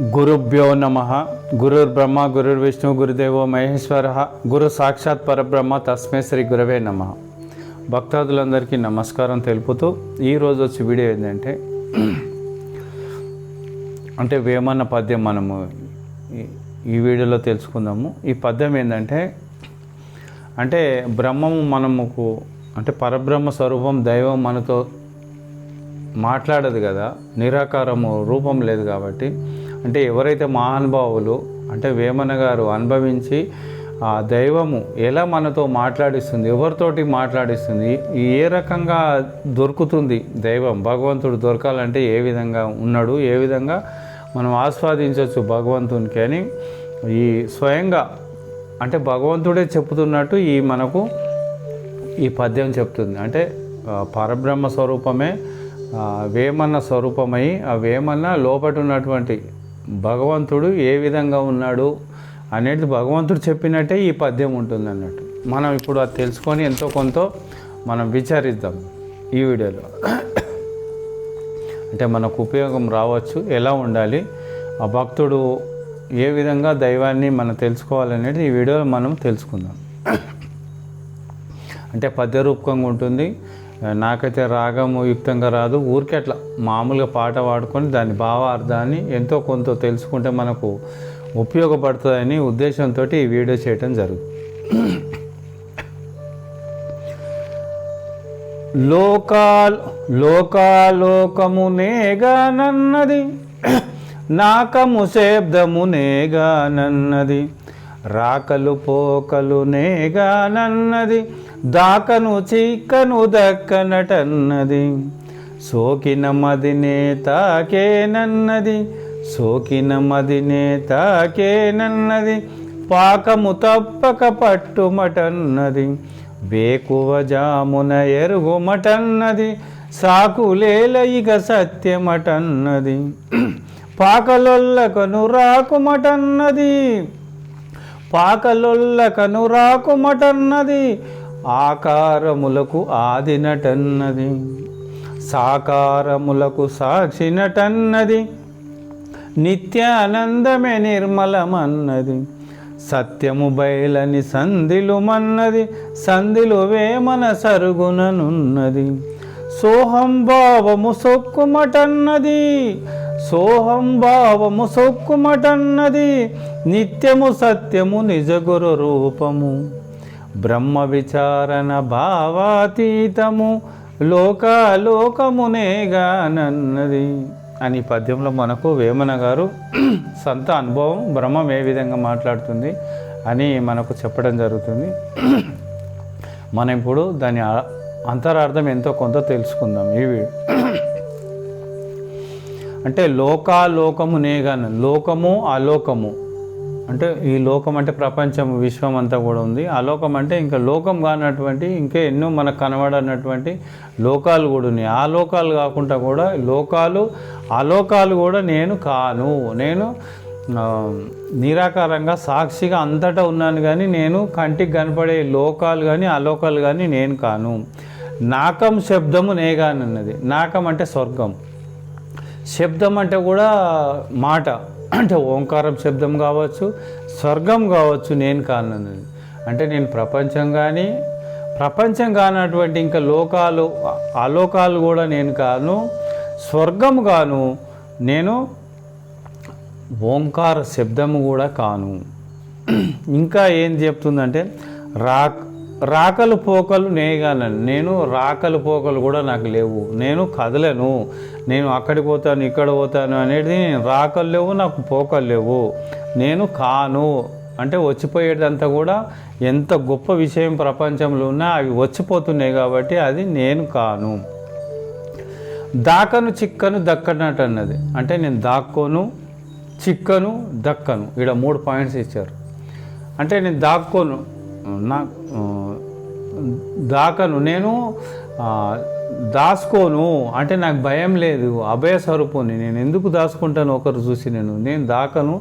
గురుభ్యో నమ. గురుర్బ్రహ్మ గురుర్విష్ణు గురుదేవో మహేశ్వర. గురు సాక్షాత్ పరబ్రహ్మ తస్మే శ్రీ గురవే నమ. భక్తాదులందరికీ నమస్కారం తెలుపుతూ ఈరోజు వచ్చి వీడియో ఏంటంటే అంటే వేమన్న పద్యం మనము ఈ- ఈ వీడియోలో తెలుసుకుందాము. ఈ పద్యం ఏంటంటే అంటే బ్రహ్మము మనముకు అంటే పరబ్రహ్మ స్వరూపం దైవం మనతో మాట్లాడదు కదా. నిరాకారము రూపం లేదు కాబట్టి. అంటే ఎవరైతే మహానుభావులు అంటే వేమన గారు అనుభవించి ఆ దైవము ఎలా మనతో మాట్లాడిస్తుంది ఎవరితోటి మాట్లాడిస్తుంది ఏ రకంగా దొరుకుతుంది దైవం? భగవంతుడు దొరకాలంటే ఏ విధంగా ఉన్నాడు ఏ విధంగా మనం ఆస్వాదించవచ్చు భగవంతునికి అని ఈ స్వయంగా అంటే భగవంతుడే చెప్తున్నట్టు ఈ మనకు ఈ పద్యం చెప్తుంది. అంటే పరబ్రహ్మ స్వరూపమే వేమన్న స్వరూపమై ఆ వేమన్న లోపట ఉన్నటువంటి భగవంతుడు ఏ విధంగా ఉన్నాడు అనేది భగవంతుడు చెప్పినట్టే ఈ పద్యం ఉంటుంది అన్నట్టు మనం ఇప్పుడు అది తెలుసుకొని ఎంతో కొంత మనం విచారిద్దాం ఈ వీడియోలో. అంటే మనకు ఉపయోగం రావచ్చు ఎలా ఉండాలి ఆ భక్తుడు ఏ విధంగా దైవాన్ని మనం తెలుసుకోవాలనేది ఈ వీడియోలో మనం తెలుసుకుందాం. అంటే పద్య రూపకంగా ఉంటుంది నాకైతే రాగము యుక్తంగా రాదు. ఊరికే అట్లా మామూలుగా పాట పాడుకొని దాని భావ అర్థాన్ని ఎంతో కొంత తెలుసుకుంటే మనకు ఉపయోగపడుతుందని ఉద్దేశంతో ఈ వీడియో చేయటం జరుగుతుంది. లోకాల్ లోకాలోకమునేగానన్నది నాకము శబ్దమునేగానన్నది రాకలు పోకలు నేగానన్నది దాకను చిక్కను దక్కనటన్నది. సోకిన మదినే తాకేనన్నది సోకిన మదినే తాకేనన్నది పాకము తప్పక పట్టుమటన్నది. వేకువ జామున ఎరుగుమటన్నది సాకులేల ఇక సత్యమటన్నది. పాకలొల్లకను రాకుమటన్నది. పాకలొల్లకను కనురాకుమటన్నది ఆకారములకు ఆదినటన్నది సాకారములకు సాక్షినటన్నది నిత్యానందమే నిర్మలమన్నది సత్యము బయలని సంధిలు మన్నది సంధిలు వేమన సరుగుననున్నది సోహం భావము సొక్కుమటన్నది సోహం భావము సొక్కుమటన్నది నిత్యము సత్యము నిజగురు రూపము. బ్రహ్మ విచారణ భావాతీతము లోకాలోకమునేగానన్నది అని పద్యంలో మనకు వేమన గారు సొంత అనుభవం బ్రహ్మం ఏ విధంగా మాట్లాడుతుంది అని మనకు చెప్పడం జరుగుతుంది. మనం ఇప్పుడు దాని అంతరార్థం ఎంతో కొంత తెలుసుకుందాం. ఇవి అంటే లోకాలోకము నేగాన లోకము అలోకము. అంటే ఈ లోకం అంటే ప్రపంచం విశ్వం అంతా కూడా ఉంది. అలోకం అంటే ఇంకా లోకం కానటువంటి ఇంకా ఎన్నో మనకు కనబడనటువంటి లోకాలు కూడా ఉన్నాయి. ఆ లోకాలు కాకుండా కూడా లోకాలు అలోకాలు కూడా నేను కాను. నేను నిరాకారంగా సాక్షిగా అంతటా ఉన్నాను కానీ నేను కంటికి కనపడే లోకాలు కానీ అలోకాలు కానీ నేను కాను. నాకం శబ్దము నేగానన్నది. నాకం అంటే స్వర్గం. శబ్దం అంటే కూడా మాట. అంటే ఓంకారం శబ్దం కావచ్చు స్వర్గం కావచ్చు నేను కానుంది అంటే నేను ప్రపంచం కానీ ప్రపంచం కానటువంటి ఇంకా లోకాలు అలోకాలు కూడా నేను కాను స్వర్గం కాను నేను ఓంకార శబ్దము కూడా కాను. ఇంకా ఏం చెప్తుందంటే రాక్ రాకలు పోకలు నేగానని నేను రాకలు పోకలు కూడా నాకు లేవు. నేను కదలను. నేను అక్కడికి పోతాను ఇక్కడ పోతాను అనేది నేను రాకలు లేవు నాకు పోకలు లేవు. నేను కాను. అంటే వచ్చిపోయేదంతా కూడా ఎంత గొప్ప విషయం ప్రపంచంలో ఉన్నా అవి వచ్చిపోతున్నాయి కాబట్టి అది నేను కాను. దాకను చిక్కను దక్కనట్టు అన్నది. అంటే నేను దాక్కోను చిక్కను దక్కను. ఇక్కడ మూడు పాయింట్స్ ఇచ్చారు. అంటే నేను దాక్కోను. నా దాకను. నేను దాచుకోను అంటే నాకు భయం లేదు. అభయ స్వరూపుని. నేను ఎందుకు దాచుకుంటాను ఒకరు చూసి నేను? నేను దాకను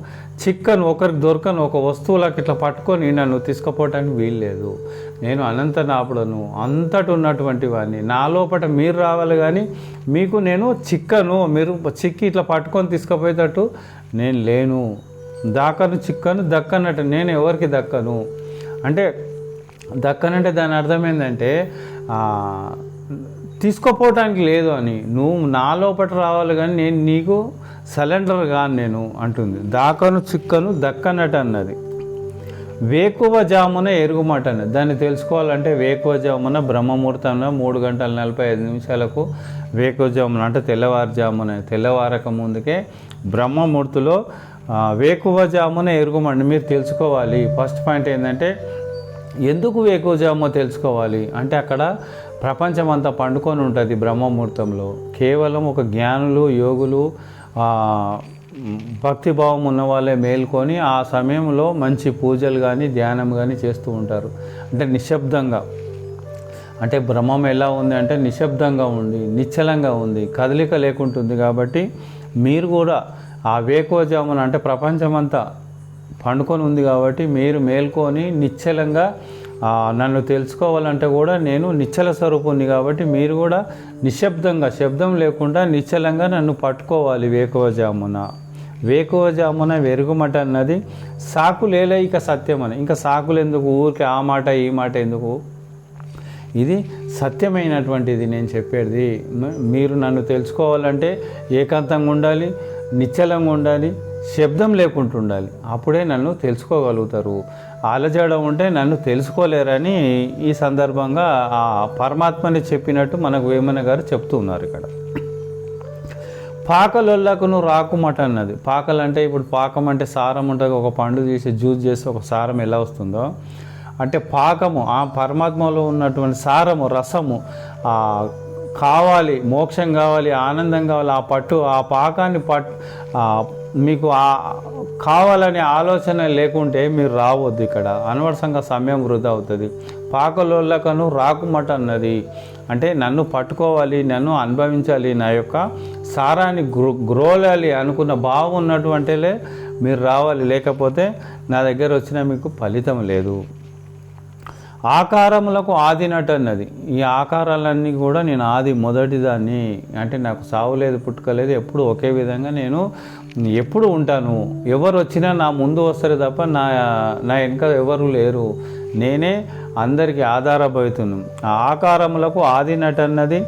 చిక్కను ఒకరికి దొరకను ఒక వస్తువులకు ఇట్లా పట్టుకొని నన్ను తీసుకుపోవటానికి వీల్లేదు. నేను అనంత నాపుడను అంతటి ఉన్నటువంటి వాడిని. నా లోపల మీరు రావాలి కానీ మీకు నేను చిక్కను. మీరు చిక్కి ఇట్లా పట్టుకొని తీసుకుపోయేటట్టు నేను లేను. దాకను చిక్కను దక్కనట్టు. నేను ఎవరికి దక్కను? అంటే దక్కనంటే దాని అర్థం ఏంటంటే తీసుకోపోవటానికి లేదు అని. నువ్వు నా లోపల రావాలి కానీ నేను నీకు సరెండర్ కాను నేను అంటుంది. దాకను చిక్కను దక్కనట్టు అన్నది. వేకువ జామున ఎరుగుమాట అన్నది. దాన్ని తెలుసుకోవాలంటే వేకువ జామున బ్రహ్మముహూర్తంలో మూడు గంటల నలభై ఐదు నిమిషాలకు వేకువ జామున అంటే తెల్లవారుజామున తెల్లవారక ముందుకే బ్రహ్మముహూర్తిలో ఆ, ఎరుగుమండి. మీరు తెలుసుకోవాలి. ఫస్ట్ పాయింట్ ఏంటంటే ఎందుకు వేకువజామో తెలుసుకోవాలి? అంటే అక్కడ ప్రపంచం అంతా పండుకొని ఉంటుంది బ్రహ్మముహూర్తంలో. కేవలం ఒక జ్ఞానులు యోగులు భక్తిభావం ఉన్న వాళ్ళే మేల్కొని ఆ సమయంలో మంచి పూజలు కానీ ధ్యానం కానీ చేస్తూ ఉంటారు. అంటే నిశ్శబ్దంగా. అంటే బ్రహ్మం ఎలా ఉంది అంటే నిశ్శబ్దంగా ఉంది నిశ్చలంగా ఉంది. కదలిక లేకుంటుంది కాబట్టి మీరు కూడా ఆ వేకువజామున అంటే ప్రపంచమంతా పండుకొని ఉంది కాబట్టి మీరు మేల్కొని నిశ్చలంగా నన్ను తెలుసుకోవాలంటే కూడా నేను నిశ్చల స్వరూపుణ్ణి కాబట్టి మీరు కూడా నిశ్శబ్దంగా శబ్దం లేకుండా నిశ్చలంగా నన్ను పట్టుకోవాలి వేకువజామున. వేకువజామున వెరుగుమట అన్నది సాకులేలే ఇక సత్యం అని. ఇంకా సాకులు ఎందుకు? ఊరికే ఆ మాట ఈ మాట ఎందుకు? ఇది సత్యమైనటువంటిది నేను చెప్పేది. మీరు నన్ను తెలుసుకోవాలంటే ఏకాంతంగా ఉండాలి నిశ్చలంగా ఉండాలి శబ్దం లేకుండా ఉండాలి. అప్పుడే నన్ను తెలుసుకోగలుగుతారు. ఆలజాడ ఉంటే నన్ను తెలుసుకోలేరని ఈ సందర్భంగా ఆ పరమాత్మని చెప్పినట్టు మనకు వేమన గారు చెప్తున్నారు ఇక్కడ. పాకలొల్లకు రాకుమట అన్నది. పాకలు అంటే ఇప్పుడు పాకం అంటే సారం ఉంటుంది ఒక పండు తీసి జ్యూస్ చేసి ఒక సారం ఎలా వస్తుందో. అంటే పాకము ఆ పరమాత్మలో ఉన్నటువంటి సారము రసము కావాలి మోక్షం కావాలి ఆనందం కావాలి ఆ పట్టు ఆ పాకాన్ని పట్టు మీకు ఆ కావాలనే ఆలోచన లేకుంటే మీరు రావద్దు ఇక్కడ. అనవసరంగా సమయం వృధా అవుతుంది. పాకలోళ్ళకను రాకుమట అన్నది అంటే నన్ను పట్టుకోవాలి నన్ను అనుభవించాలి నా యొక్క సారాన్ని గ్రో గ్రోలాలి అనుకున్న భావం ఉన్నటువంటిలే మీరు రావాలి. లేకపోతే నా దగ్గర వచ్చిన మీకు ఫలితం లేదు. ఆకారములకు ఆదినట్టు అన్నది ఈ ఆకారాలన్నీ కూడా నేను ఆది మొదటిదాన్ని. అంటే నాకు సావు లేదు పుట్టుకలేదు ఎప్పుడు ఒకే విధంగా నేను ఎప్పుడు ఉంటాను. ఎవరు వచ్చినా నా ముందు వస్తారు తప్ప నా నా వెనక ఎవరు లేరు. నేనే అందరికీ ఆధారపడుతున్నాను ఆ ఆకారములకు ఆదినట్టు అన్నది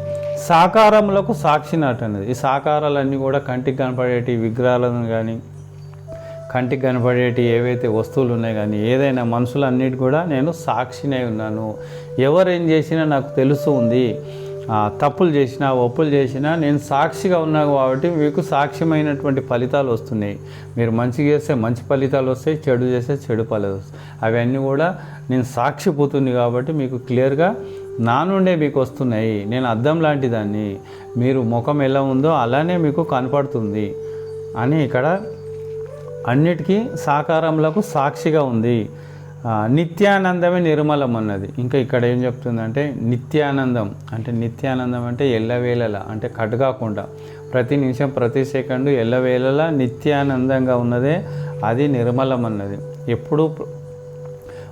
సాకారములకు సాక్షి అన్నది ఈ సాకారాలన్నీ కూడా కంటికి కనపడేటి విగ్రహాలను కానీ కంటికి కనబడేటి ఏవైతే వస్తువులు ఉన్నాయి కానీ ఏదైనా మనుషులన్నిటి కూడా నేను సాక్షినే ఉన్నాను. ఎవరేం చేసినా నాకు తెలుసు ఉంది. తప్పులు చేసినా ఒప్పులు చేసినా నేను సాక్షిగా ఉన్నా కాబట్టి మీకు సాక్ష్యమైనటువంటి ఫలితాలు వస్తున్నాయి. మీరు మంచి చేస్తే మంచి ఫలితాలు వస్తాయి చెడు చేస్తే చెడు ఫలితాలు వస్తాయి. అవన్నీ కూడా నేను సాక్షిపోతుంది కాబట్టి మీకు క్లియర్గా నా నుండే మీకు వస్తున్నాయి. నేను అద్దం లాంటి దాన్ని. మీరు ముఖం ఎలా ఉందో అలానే మీకు కనపడుతుంది అని ఇక్కడ అన్నిటికీ సాకారములకు సాక్షిగా ఉంది. నిత్యానందమే నిర్మలం అన్నది. ఇంకా ఇక్కడ ఏం చెప్తుందంటే నిత్యానందం. అంటే నిత్యానందం అంటే ఎల్లవేళలా అంటే కట్టుకాకుండా ప్రతి నిమిషం ప్రతి సెకండు ఎల్లవేళలా నిత్యానందంగా ఉన్నదే అది నిర్మలం అన్నది. ఎప్పుడూ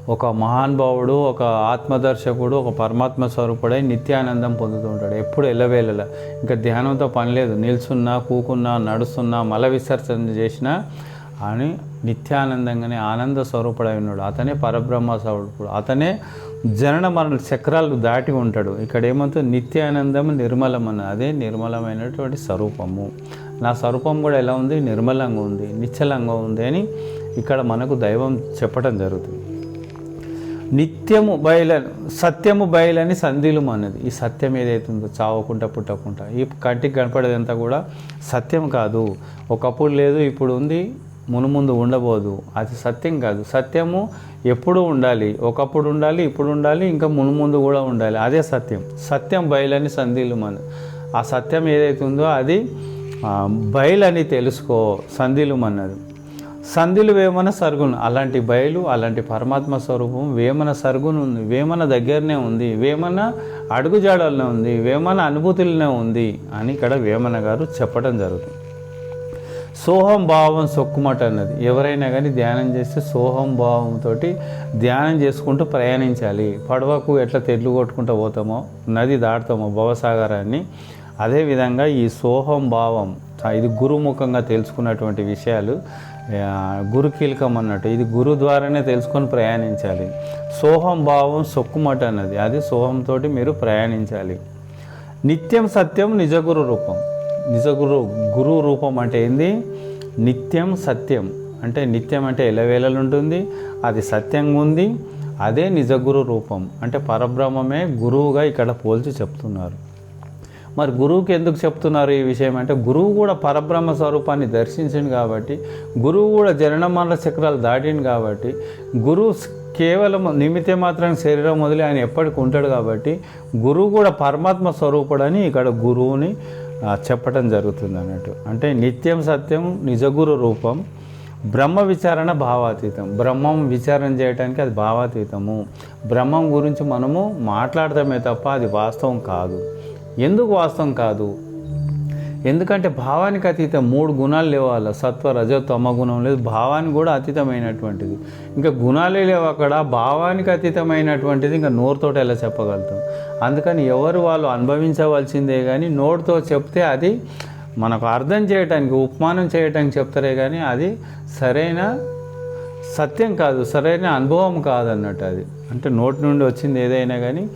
ఒక మహానుభావుడు ఒక ఆత్మదర్శకుడు ఒక పరమాత్మ స్వరూపుడై నిత్యానందం పొందుతూ ఉంటాడు. ఎప్పుడు ఎల్లవేళలా. ఇంకా ధ్యానంతో పని లేదు. నిల్చున్నా కూకున్నా నడుస్తున్నా మల విసర్జన చేసినా అని నిత్యానందంగానే ఆనంద స్వరూపుడై ఉన్నాడు. అతనే పరబ్రహ్మ స్వరూపుడు. అతనే జనన మరణ చక్రాలు దాటి ఉంటాడు. ఇక్కడ ఏమవుతుంది నిత్యానందం నిర్మలం అన్న అదే నిర్మలమైనటువంటి స్వరూపము. నా స్వరూపం కూడా ఎలా ఉంది? నిర్మలంగా ఉంది నిశ్చలంగా ఉంది అని ఇక్కడ మనకు దైవం చెప్పడం జరుగుతుంది. నిత్యము బయల సత్యము బయలని సంధిలు అన్నది ఈ సత్యం ఏదైతే ఉందో చావకుండా పుట్టకుండా. ఈ కంటికి కనపడేదంతా కూడా సత్యం కాదు. ఒకప్పుడు లేదు ఇప్పుడు ఉంది. మునుముందు ఉండబోదు. అది సత్యం కాదు. సత్యము ఎప్పుడు ఉండాలి. ఒకప్పుడు ఉండాలి ఇప్పుడు ఉండాలి ఇంకా మునుముందు కూడా ఉండాలి. అదే సత్యం. సత్యం బయలని సంధిలు మన ఆ సత్యం ఏదైతే ఉందో అది బయలని తెలుసుకో సంధిలు అన్నది సంధిలు వేమన సరుగును. అలాంటి బయలు అలాంటి పరమాత్మ స్వరూపం వేమన సరుగును ఉంది. వేమన దగ్గరనే ఉంది. వేమన అడుగుజాడల్లోనే ఉంది. వేమన అనుభూతులనే ఉంది అని ఇక్కడ వేమన గారు చెప్పడం జరుగుతుంది. సోహం భావం సొక్కుమట అన్నది. ఎవరైనా కానీ ధ్యానం చేస్తే సోహం భావంతో ధ్యానం చేసుకుంటూ ప్రయాణించాలి. పడవకు ఎట్లా తెడ్లు కొట్టుకుంటూ పోతామో నది దాటుతామో భవసాగరాన్ని అదేవిధంగా ఈ సోహం భావం ఇది గురుముఖంగా తెలుసుకున్నటువంటి విషయాలు గురు కీలకం అన్నట్టు ఇది గురు ద్వారానే తెలుసుకొని ప్రయాణించాలి. సోహం భావం సొక్కుమట అన్నది. అది సోహంతో మీరు ప్రయాణించాలి. నిత్యం సత్యం నిజగురు రూపం. నిజగురు గురు రూపం అంటే ఏంది? నిత్యం సత్యం. అంటే నిత్యం అంటే ఎలవేళలు ఉంటుంది అది సత్యంగా ఉంది అదే నిజగురు రూపం. అంటే పరబ్రహ్మమే గురువుగా ఇక్కడ పోల్చి చెప్తున్నారు. మరి గురువుకి ఎందుకు చెప్తున్నారు ఈ విషయం అంటే గురువు కూడా పరబ్రహ్మ స్వరూపాన్ని దర్శించింది కాబట్టి గురువు కూడా జనన మరణ చక్రాలు దాటింది కాబట్టి గురువు కేవలం నిమిత్తే మాత్రం శరీరం వదిలి ఆయన ఎప్పటికి ఉంటాడు కాబట్టి గురువు కూడా పరమాత్మ స్వరూపుడని ఇక్కడ గురువుని చెప్పడం జరుగుతుంది అన్నట్టు. అంటే నిత్యం సత్యం నిజగురు రూపం బ్రహ్మ విచారణ భావాతీతం. బ్రహ్మం విచారణ చేయడానికి అది భావాతీతము. బ్రహ్మం గురించి మనము మాట్లాడతామే తప్ప అది వాస్తవం కాదు. ఎందుకు వాస్తవం కాదు? ఎందుకంటే భావానికి అతీతం మూడు గుణాలు లేవాలి సత్వ రజ తమ గుణం లేదు. భావానికి కూడా అతీతమైనటువంటిది. ఇంకా గుణాలే లేవు అక్కడ. భావానికి అతీతమైనటువంటిది ఇంకా నోరుతోటి ఎలా చెప్పగలుగుతాం? అందుకని ఎవరు వాళ్ళు అనుభవించవలసిందే కానీ నోటితో చెప్తే అది మనకు అర్థం చేయటానికి ఉపమానం చేయటానికి చెప్తారే కానీ అది సరైన సత్యం కాదు సరైన అనుభవం కాదన్నట్టు అది. అంటే నోటి నుండి వచ్చింది ఏదైనా కానీ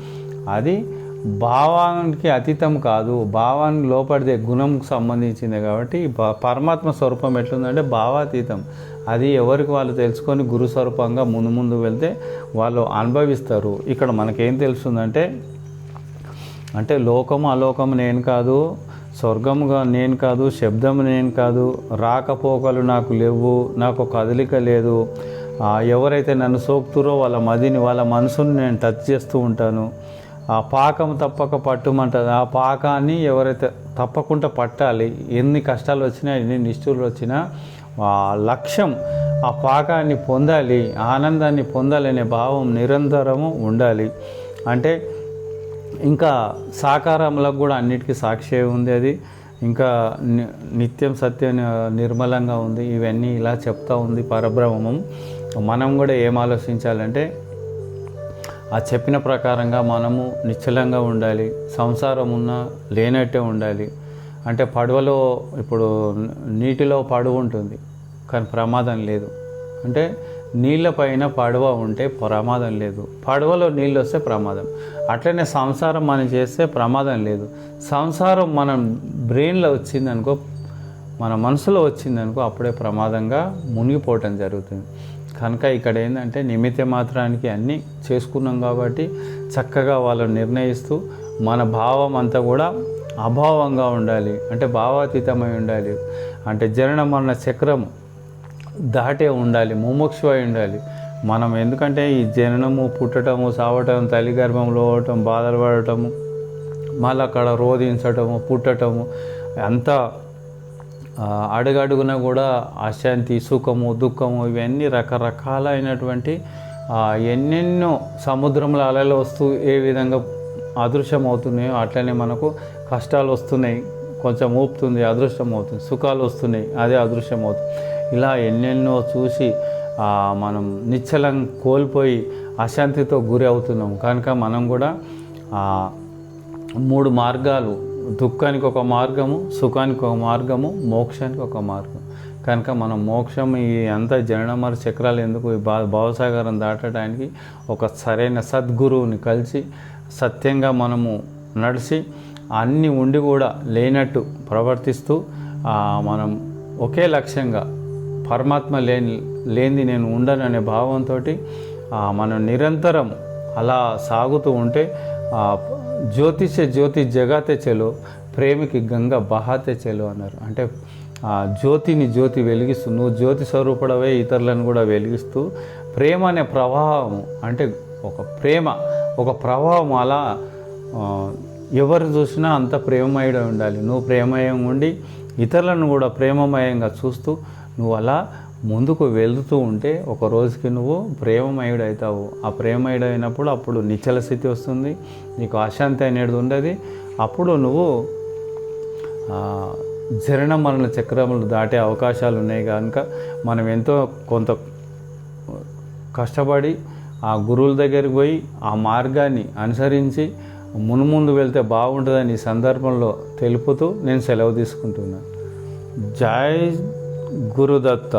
అది భావానికి అతీతం కాదు. భావానికి లోపడితే గుణంకు సంబంధించింది కాబట్టి పరమాత్మ స్వరూపం ఎట్లుందంటే భావాతీతం. అది ఎవరికి వాళ్ళు తెలుసుకొని గురు స్వరూపంగా ముందు ముందు వెళ్తే వాళ్ళు అనుభవిస్తారు. ఇక్కడ మనకేం తెలుస్తుందంటే అంటే లోకము అలోకం నేను కాదు స్వర్గముగా నేను కాదు శబ్దము నేను కాదు రాకపోకలు నాకు లేవు నాకు కదలిక లేదు. ఎవరైతే నన్ను సోకుతురో వాళ్ళ మదిని వాళ్ళ మనసుని నేను టచ్ చేస్తూ ఉంటాను. ఆ పాకం తప్పక పట్టుమంటుంది. ఆ పాకాన్ని ఎవరైతే తప్పకుండా పట్టాలి ఎన్ని కష్టాలు వచ్చినా ఎన్ని నిష్ఠులు వచ్చినా ఆ లక్ష్యం ఆ పాకాన్ని పొందాలి ఆనందాన్ని పొందాలనే భావం నిరంతరము ఉండాలి. అంటే ఇంకా సాకారంలో కూడా అన్నిటికీ సాక్షి ఉంది అది. ఇంకా నిత్యం సత్య నిర్మలంగా ఉంది. ఇవన్నీ ఇలా చెప్తా ఉంది పరబ్రహ్మం మనం కూడా ఏం ఆలోచించాలంటే ఆ చెప్పిన ప్రకారంగా మనము నిశ్చలంగా ఉండాలి సంసారం ఉన్నా లేనట్టే ఉండాలి. అంటే పడవలో ఇప్పుడు నీటిలో పడవ ఉంటుంది కానీ ప్రమాదం లేదు. అంటే నీళ్ళపైన పడవ ఉంటే ప్రమాదం లేదు. పడవలో నీళ్ళు వస్తే ప్రమాదం. అట్లనే సంసారం మనం చేస్తే ప్రమాదం లేదు. సంసారం మనం బ్రెయిన్లో వచ్చిందనుకో మన మనసులో వచ్చిందనుకో అప్పుడే ప్రమాదంగా మునిగిపోవటం జరుగుతుంది. కనుక ఇక్కడ ఏంటంటే నిమిత్త మాత్రానికి అన్నీ చేసుకున్నాం కాబట్టి చక్కగా వాళ్ళు నిర్ణయిస్తూ మన భావం అంతా కూడా అభావంగా ఉండాలి అంటే భావాతీతమై ఉండాలి. అంటే జనన మరణ చక్రం దాటే ఉండాలి ముముక్షువై ఉండాలి. మనం ఎందుకంటే ఈ జననము పుట్టటము సావటం తల్లి గర్భంలో అవటం బాధలు పడటము మళ్ళీ అక్కడ రోధించటము పుట్టటము అంతా అడుగడుగున కూడా అశాంతి సుఖము దుఃఖము ఇవన్నీ రకరకాలైనటువంటి ఎన్నెన్నో సముద్రంలో అలలు వస్తూ ఏ విధంగా అదృశ్యం అవుతున్నాయో అట్లనే మనకు కష్టాలు వస్తున్నాయి. కొంచెం ఊపుతుంది అదృష్టం అవుతుంది. సుఖాలు వస్తున్నాయి అదే అదృశ్యం అవుతుంది ఇలా ఎన్నెన్నో చూసి మనం నిశ్చలం కోల్పోయి అశాంతితో గురి అవుతున్నాం. కనుక మనం కూడా మూడు మార్గాలు దుఃఖానికి ఒక మార్గము సుఖానికి ఒక మార్గము మోక్షానికి ఒక మార్గం. కనుక మనం మోక్షం ఈ అంత జనమర చక్రాలు ఎందుకు ఈ భా భావసాగరం దాటడానికి ఒక సరైన సద్గురువుని కలిసి సత్యంగా మనము నడిచి అన్నీ ఉండి కూడా లేనట్టు ప్రవర్తిస్తూ మనం ఒకే లక్ష్యంగా పరమాత్మ లేని లేనిది నేను ఉండను అనే భావంతో మనం నిరంతరం అలా సాగుతూ ఉంటే జ్యోతిషే జ్యోతి జగాతే చెలో ప్రేమికి గంగ బహాతే చెలో అన్నారు. అంటే ఆ జ్యోతిని జ్యోతి వెలిగిస్తూ నువ్వు జ్యోతి స్వరూపుడవే ఇతరులను కూడా వెలిగిస్తూ ప్రేమ అనే ప్రవాహం అంటే ఒక ప్రేమ ఒక ప్రవాహం అలా ఎవరు చూసినా అంత ప్రేమమయుడే ఉండాలి. నువ్వు ప్రేమయం ఉండి ఇతరులను కూడా ప్రేమమయంగా చూస్తూ నువ్వు అలా ముందుకు వెళుతూ ఉంటే ఒక రోజుకి నువ్వు ప్రేమమయుడు అవుతావు ఆ ప్రేమయుడైనప్పుడు అయినప్పుడు అప్పుడు నిచ్చల స్థితి వస్తుంది నీకు అశాంతి అనేది ఉండదు. అప్పుడు నువ్వు జరణ మరణ చక్రములు దాటే అవకాశాలు ఉన్నాయి కనుక మనం ఎంతో కొంత కష్టపడి ఆ గురువుల దగ్గరికి పోయి ఆ మార్గాన్ని అనుసరించి మునుముందు వెళ్తే బాగుంటుందని ఈ సందర్భంలో తెలుపుతూ నేను సెలవు తీసుకుంటున్నాను. జై గురుదత్త.